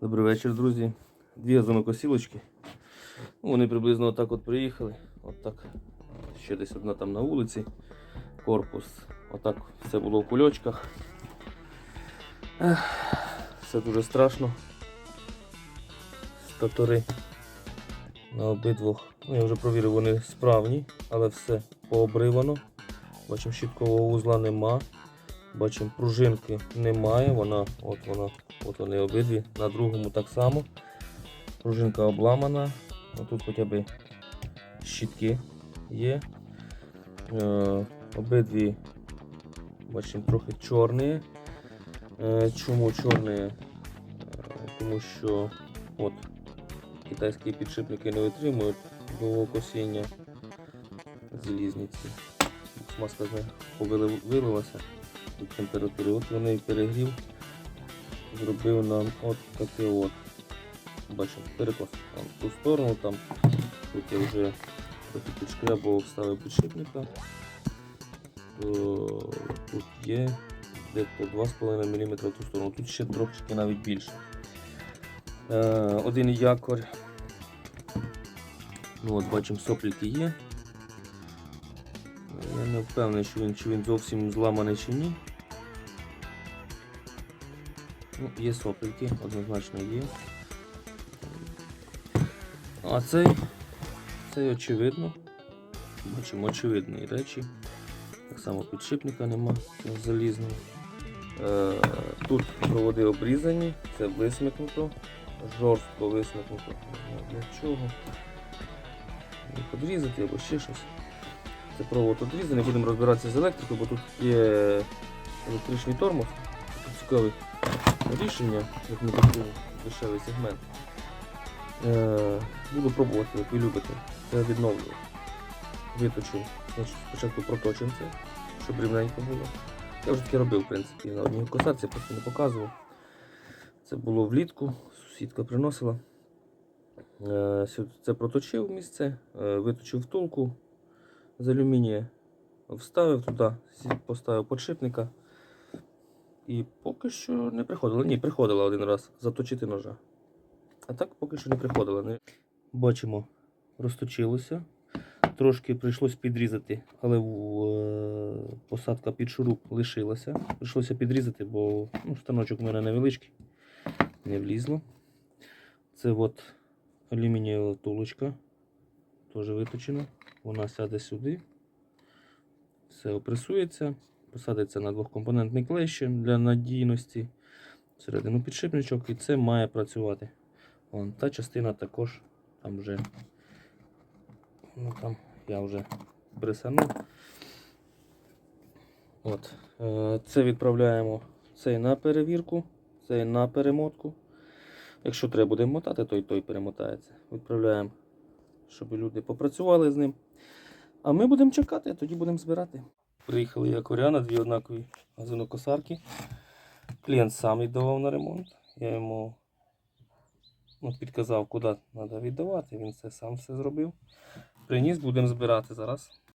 Добрий вечір, друзі. Дві озонокосілочки. Ну, Вони приблизно отак от приїхали. Отак. Ще десь одна там на вулиці. Корпус. Отак все було в кульочках. Ех, все дуже страшно. Статори на обидвох. Ну, я вже провірив, вони справні, але все пообривано. Бачимо, щіткового вузла нема. Бачимо, пружинки немає. Вона, от вона, от вони обидві. На другому так само. Пружинка обламана. Тут хоча б щітки є. Е, обидві бачимо трохи чорні. Е, чому чорні? Е, тому що от, китайські підшипники не витримують довгого косіння залізниці. Смазка з них повили- від температури. От вони перегрів зробив нам от таке от. Бачимо, перекос. Там, в ту сторону, там тут я вже трохи підшкрябував, вставив підшипника. То тут є десь 2,5 мм в ту сторону. Тут ще трошки навіть більше. Е, один якорь. Ну от бачимо, сопліки є. Я не впевнений, що він, чи він зовсім зламаний чи ні. Ну, є сопліки, однозначно є. А цей, цей очевидно. Бачимо очевидні речі. Так само підшипника нема залізного. Е, тут проводи обрізані, це висмикнуто, жорстко висмикнуто. Для чого? Подрізати або ще щось. Це провод одрізаний, будемо розбиратися з електрикою, бо тут є електричний тормоз. Цікаве рішення, як ми купили дешевий сегмент. Е, буду пробувати, як ви любите. Це відновлюю. Виточу. Значить, спочатку проточимо це, щоб рівненько було. Я вже таке робив, в принципі, на одній косарці, просто не показував. Це було влітку, сусідка приносила. Е, Це проточив місце, е, виточив втулку з алюмінія, вставив туди, поставив подшипника. І поки що не приходила. Ні, приходила один раз заточити ножа. А так поки що не приходила. Не... Бачимо, розточилося. Трошки прийшлось підрізати, але е, посадка під шуруп лишилася. Прийшлося підрізати, бо ну, станочок у мене невеличкий, не влізло. Це от алюмінієва тулочка, теж виточена. Вона сяде сюди, все опресується, посадиться на двохкомпонентний клей ще для надійності. Всередину підшипничок і це має працювати. Вон, та частина також там вже ну, там я вже брисанув. От. Е, Це відправляємо цей на перевірку, цей на перемотку. Якщо треба буде мотати, то і той перемотається. Відправляємо, щоб люди попрацювали з ним. А ми будемо чекати, тоді будемо збирати. Приїхали як Оріана, дві однакові газонокосарки. Клієнт сам віддавав на ремонт. Я йому ну, підказав, куди треба віддавати. Він це сам все зробив. Приніс, будемо збирати зараз.